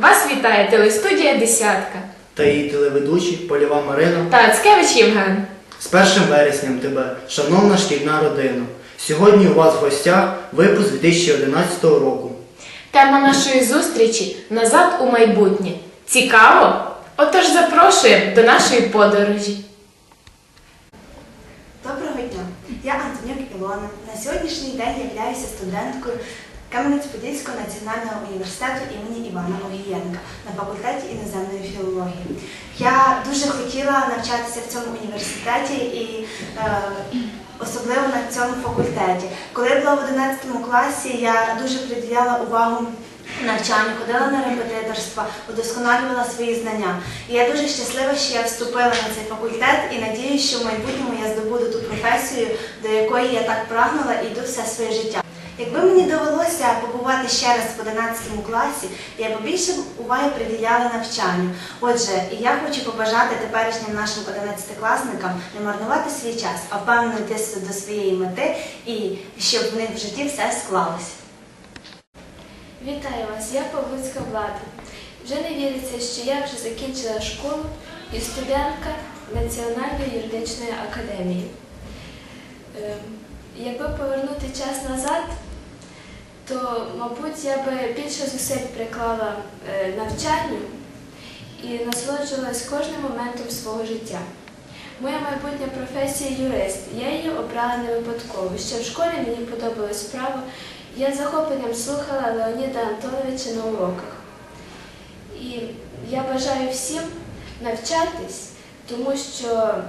Вас вітає телестудія Десятка та її телеведучі Польова Марина. та Ацкевич Євген. З 1 вересням тебе, шановна шкільна родина. Сьогодні у вас в гостях випуск 2011 року. Тема нашої зустрічі назад у майбутнє. Цікаво? Отож запрошуємо до нашої подорожі. Доброго дня! Я Антонюк Ілона. На сьогоднішній день являюся студенткою Кам'янець-Подільського національного університету імені Івана Огієнка на факультеті іноземної філології. Я дуже хотіла навчатися в цьому університеті і е, особливо на цьому факультеті. Коли я була в 11 класі, я дуже приділяла увагу навчанню, ходила на репетиторства, удосконалювала свої знання. І я дуже щаслива, що я вступила на цей факультет і надіюсь, що в майбутньому я здобуду ту професію, до якої я так прагнула і йду все своє життя. Якби мені довелося побувати ще раз в 11 класі, я б більше уваги приділяла навчанню. Отже, я хочу побажати теперішнім нашим 11-класникам не марнувати свій час, а впевнено йти до своєї мети і щоб в них в житті все склалося. Вітаю вас, я Павлуцька Влада. Вже не віриться, що я вже закінчила школу і студентка Національної юридичної академії. Ем, Якби повернути час назад, то, мабуть, я би більше зусиль приклала е, навчанню і насолоджувалась кожним моментом свого життя. Моя майбутня професія юрист. Я її обрала не випадково. Ще в школі мені подобалось право. Я захопленням слухала Леоніда Антоновича на уроках. І я бажаю всім навчатись, тому що е,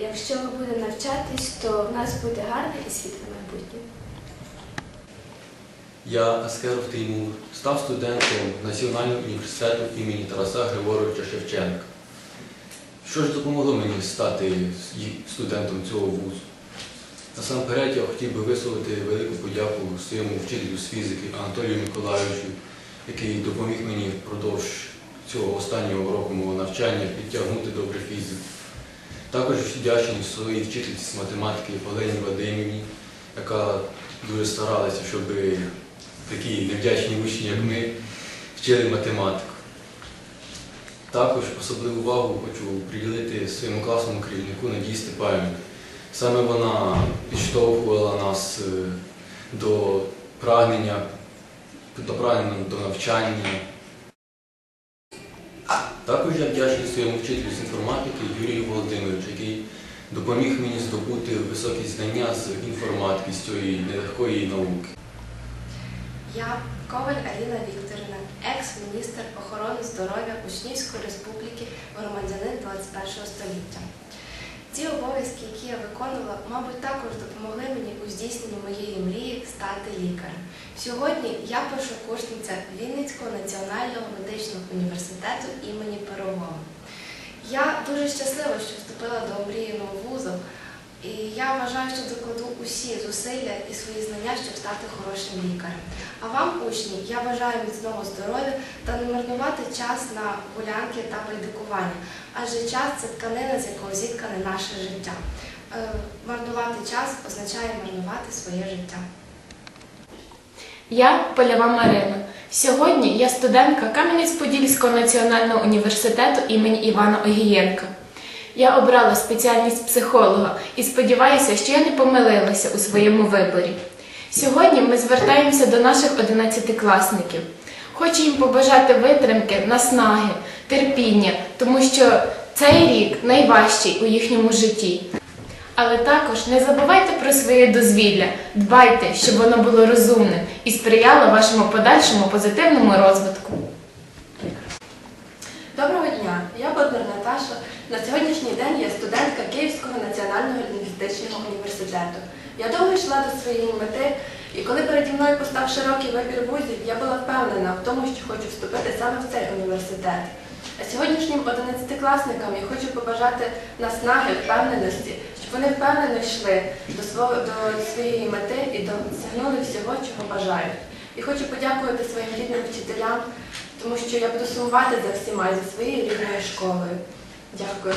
якщо ми будемо навчатись, то в нас буде гарне і світле майбутнє. Я Аскеров Теймур, став студентом Національного університету імені Тараса Григоровича Шевченка. Що ж допомогло мені стати студентом цього вузу? Насамперед я хотів би висловити велику подяку своєму вчителю з фізики Анатолію Миколайовичу, який допоміг мені впродовж цього останнього року мого навчання підтягнути добре фізику. Також вдячний своїй вчительці з математики Олені Вадимівні, яка дуже старалася, щоб такі невдячні учні, як ми, вчили математику. Також особливу увагу хочу приділити своєму класному керівнику Надії Степанівні. Саме вона підштовхувала нас е, до прагнення, до прагнення до навчання. Також я вдячний своєму вчителю з інформатики Юрію Володимировичу, який допоміг мені здобути високі знання з інформатики, з цієї нелегкої науки. Я Коваль Аліна Вікторівна, екс-міністр охорони здоров'я Учнівської республіки, громадянин 21 століття. Ці обов'язки, які я виконувала, мабуть, також допомогли мені у здійсненні моєї мрії стати лікарем. Сьогодні я першокурсниця Вінницького національного медичного університету імені Пирогова. Я дуже щаслива, що вступила до омріяного вузу, і я вважаю, що докладу усі зусилля і свої знання, щоб стати хорошим лікарем. А вам, учні, я бажаю міцного здоров'я та не марнувати час на гулянки та байдикування, адже час це тканина, з якого зіткане наше життя. Е, Марнувати час означає марнувати своє життя. Я Польова Марина. Сьогодні я студентка Кам'янець-Подільського національного університету імені Івана Огієнка. Я обрала спеціальність психолога і сподіваюся, що я не помилилася у своєму виборі. Сьогодні ми звертаємося до наших одинадцятикласників. Хочу їм побажати витримки, наснаги, терпіння, тому що цей рік найважчий у їхньому житті. Але також не забувайте про своє дозвілля, дбайте, щоб воно було розумним і сприяло вашому подальшому позитивному розвитку. Доброго дня, я Боднар Наташа. На сьогоднішній день я студентка Київського національного лінгвістичного університету. Я довго йшла до своєї мети, і коли переді мною постав широкий вибір вузів, я була впевнена в тому, що хочу вступити саме в цей університет. А сьогоднішнім 11-класникам я хочу побажати наснаги, впевненості, щоб вони впевнено йшли до, своєї мети і досягнули всього, чого бажають. І хочу подякувати своїм рідним вчителям, тому що я буду сумувати за всіма за своєю рідною школою. Дякую.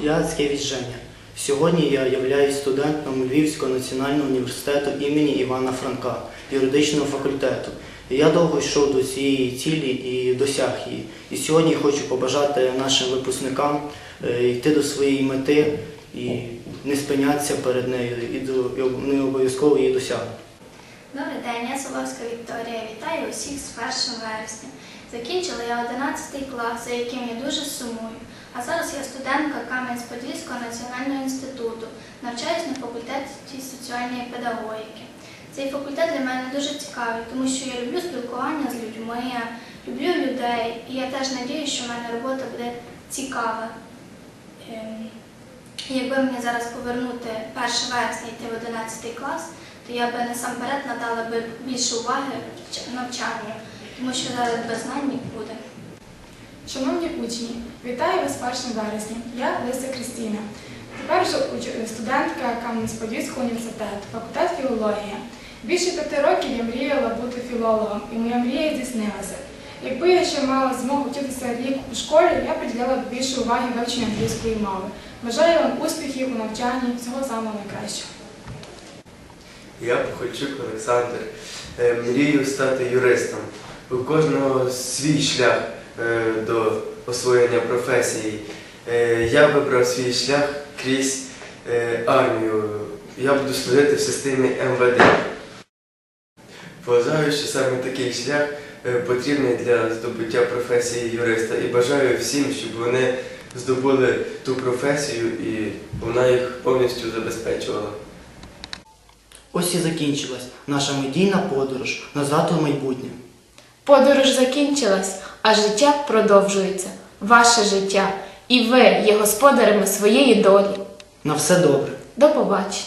Я Цкевич Женя. Сьогодні я являюсь студентом Львівського національного університету імені Івана Франка, юридичного факультету. Я довго йшов до цієї цілі і досяг її. І сьогодні хочу побажати нашим випускникам е, йти до своєї мети і не спинятися перед нею, і не обов'язково її досягнути. Добрий день, я Соловська Вікторія. Вітаю усіх з 1 вересня. Закінчила я 11 клас, за яким я дуже сумую. А зараз я студентка Кам'янець-Подільського національного інституту, навчаюсь на факультеті соціальної педагогіки. Цей факультет для мене дуже цікавий, тому що я люблю спілкування з людьми, я люблю людей, і я теж надіюся, що в мене робота буде цікава. Ем, Якби мені зараз повернути 1 вересня йти в 11 клас, то я би насамперед надала би більше уваги навчанню, тому що зараз без знань нікуди. Шановні учні, вітаю вас з 1 вересня. Я Лиса Крістіна. Тепер вже студентка Кам'янець-Подільського університету, факультет філологія. Більше п'яти років я мріяла бути філологом, і моя мрія здійснилася. Якби я ще мала змогу вчитися рік у школі, я приділяла б більше уваги вивченню англійської мови. Бажаю вам успіхів у навчанні, всього самого найкращого. Я Похольчук Олександр. Е, Мрію стати юристом. У кожного свій шлях е, до освоєння професії. Е, Я вибрав свій шлях крізь армію. Я буду служити в системі МВД. Вважаю, що саме такий шлях потрібний для здобуття професії юриста і бажаю всім, щоб вони здобули ту професію і вона їх повністю забезпечувала. Ось і закінчилась наша медійна подорож назад у майбутнє. Подорож закінчилась, а життя продовжується. Ваше життя. І ви є господарями своєї долі. На все добре. До побачення.